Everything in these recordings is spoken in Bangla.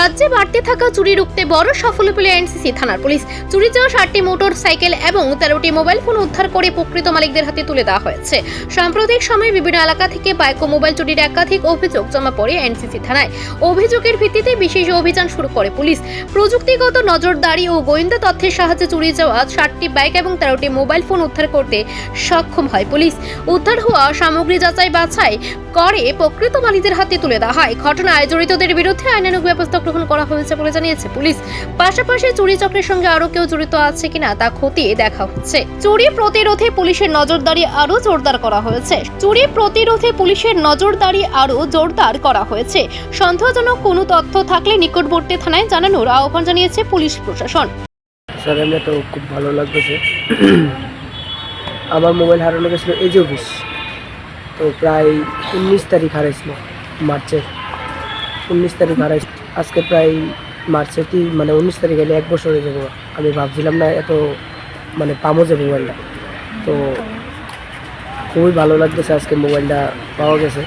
রাজ্যে বাড়তে থাকা চুরি রুখতে বড় সাফল্য পেল এনসিসি থানার পুলিশ। চুরি যাওয়া ষাটটি মোটর সাইকেল এবং তেরোটি মোবাইল ফোন উদ্ধার করে প্রকৃত মালিকদের হাতে তুলে দেওয়া হয়েছে। সাম্প্রতিক সময়ে বিভিন্ন এলাকা থেকে বাইক ও মোবাইল চুরির একাধিক অভিযোগ জমা পড়ে এনসিসি থানায়। অভিযোগের ভিত্তিতে বিশেষ অভিযান শুরু করে পুলিশ। প্রযুক্তিগত নজরদারি ও গোয়েন্দা তথ্যের সাহায্যে চুরি যাওয়া ষাটটি বাইক এবং তেরোটি মোবাইল ফোন উদ্ধার করতে সক্ষম হয় পুলিশ। উদ্ধার হওয়া, সামগ্রী যাচাই বাছাই করে প্রকৃত মালিকদের হাতে তুলে দেওয়া হয়। ঘটনায় জড়িতদের বিরুদ্ধে আইনানুগ ব্যবস্থা গ্রহণ করা হয়েছে বলে জানিয়েছে পুলিশ। পাশাপাশি চুরি চক্রের সঙ্গে আরও কেউ জড়িত আছে কিনা তা খতিয়ে দেখা হচ্ছে। চুরি প্রতিরোধে পুলিশের নজরদারি আরও জোরদার করা হয়েছে। চুরি প্রতিরোধে পুলিশের নজরদারি আরও জোরদার করা হয়েছে। সন্দেহজনক কোনো তথ্য থাকলে নিকটবর্তী থানায় জানানোর আহ্বান জানিয়েছে পুলিশ প্রশাসন। স্যার এমনি তো খুব ভালো লাগতেছে। আমার মোবাইল হারানো গেছিল এজ অফিস। তো প্রায় উনিশ তারিখ হারাইছিল, মার্চের। উনিশ তারিখ হারাই আজকে প্রায় মার্চের কি মানে উনিশ তারিখ এলে এক বছর হয়ে যাব। আমি ভাবছিলাম না এত মানে পামো যে মোবাইলটা। তো খুবই ভালো লাগতেছে আজকে মোবাইলটা পাওয়া গেছে।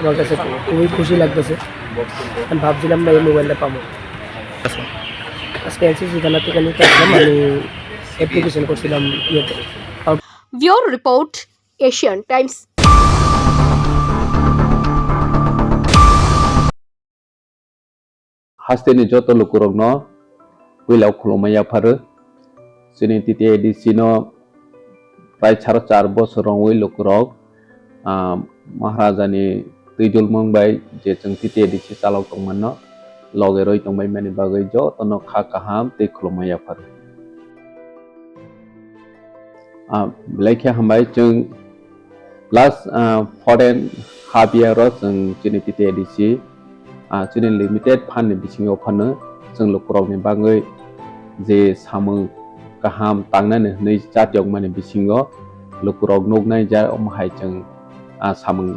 আমার কাছে খুবই খুশি লাগতেছে। আমি ভাবছিলাম না এই মোবাইলটা পাবো। আজকে এনসিসি থানা থেকে নিতে আসলাম, আমি অ্যাপ্লিকেশন করছিলাম ইয়েতে। Report, Asian Times. hasteni joto lukurok no puila khulomaya phar sini titi edc no প্রায় সাড়ে চার বছর রঙই লোকরক মহারাজানি তৈজুল মংবাই যে চংতিতে দিছি চালক তংমান লগে রই তংবাই মানে বাগৈ জ তন খা কাহাম তে খুলমাই আফার লেখা হামবাই চং লাস্ট ফরেন হাফ ইয়ার চং চিনিতিতে দিছি chini limited fan ni bisingaw phano jeng lokoraw ni bangai je samung kaham tangnani nei jatiyok mani bisingaw lokoraw nognai jai omhai jeng samung